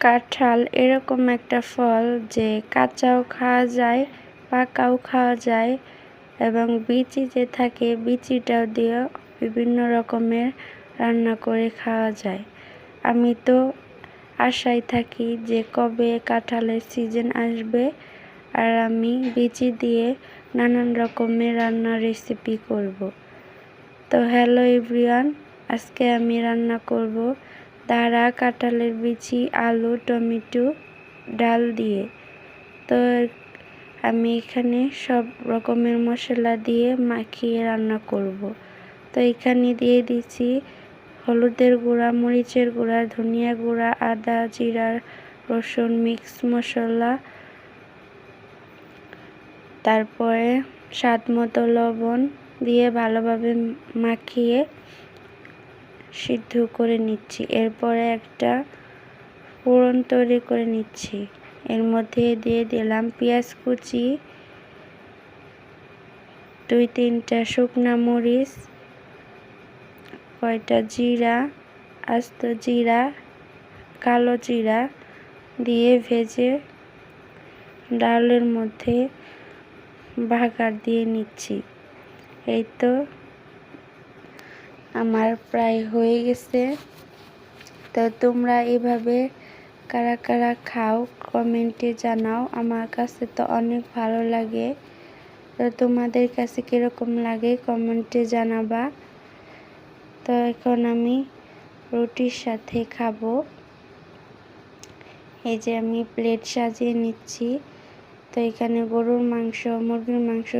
কাঁঠাল এরকম একটা ফল যে কাঁচাও খাওয়া যায়, পাকাও খাওয়া যায় এবং বিচি যে থাকে বিচিটাও দিয়ে বিভিন্ন রকমের রান্না করে খাওয়া যায়। আমি তো আশায় থাকি যে কবে কাঁঠালের সিজন আসবে আর আমি বিচি দিয়ে নানান রকমের রান্নার রেসিপি করব। তো হ্যালো এভরিওয়ান আজকে আমি রান্না করব দাঁড়া কাঁঠালের বিচি, আলু, টমেটো, ডাল দিয়ে। তো আমি এখানে সব রকমের মশলা দিয়ে মাখিয়ে রান্না করব। তো এখানে দিয়ে দিচ্ছি হলুদের গুঁড়া, মরিচের গুঁড়া, ধনিয়া গুঁড়া, আদা, জিরা, রসুন, মিক্স মশলা। তারপরে স্বাদ মতো লবণ দিয়ে ভালোভাবে মাখিয়ে সিদ্ধ করে নিচ্ছি। এরপরে একটা ফোড়ন তৈরি করে নিচ্ছি। এর মধ্যে দিয়ে দিলাম পেঁয়াজ কুচি, দুই তিনটা শুকনা মরিচ, কয়টা জিরা, আস্ত জিরা, কালো জিরা দিয়ে ভেজে ডালের মধ্যে বাগার দিয়ে নিচ্ছি। এই তো আমার প্রায় হয়ে গেছে। তো তোমরা এভাবে কারা কারা খাও কমেন্টে জানাও। আমার কাছে তো অনেক ভালো লাগে। তো তোমাদের কাছে কীরকম লাগে কমেন্টে জানাবা। তো এখন আমি রুটির সাথে খাব। এই যে আমি প্লেট সাজিয়ে নিচ্ছি। তো এখানে গরুর মাংস, মুরগির মাংস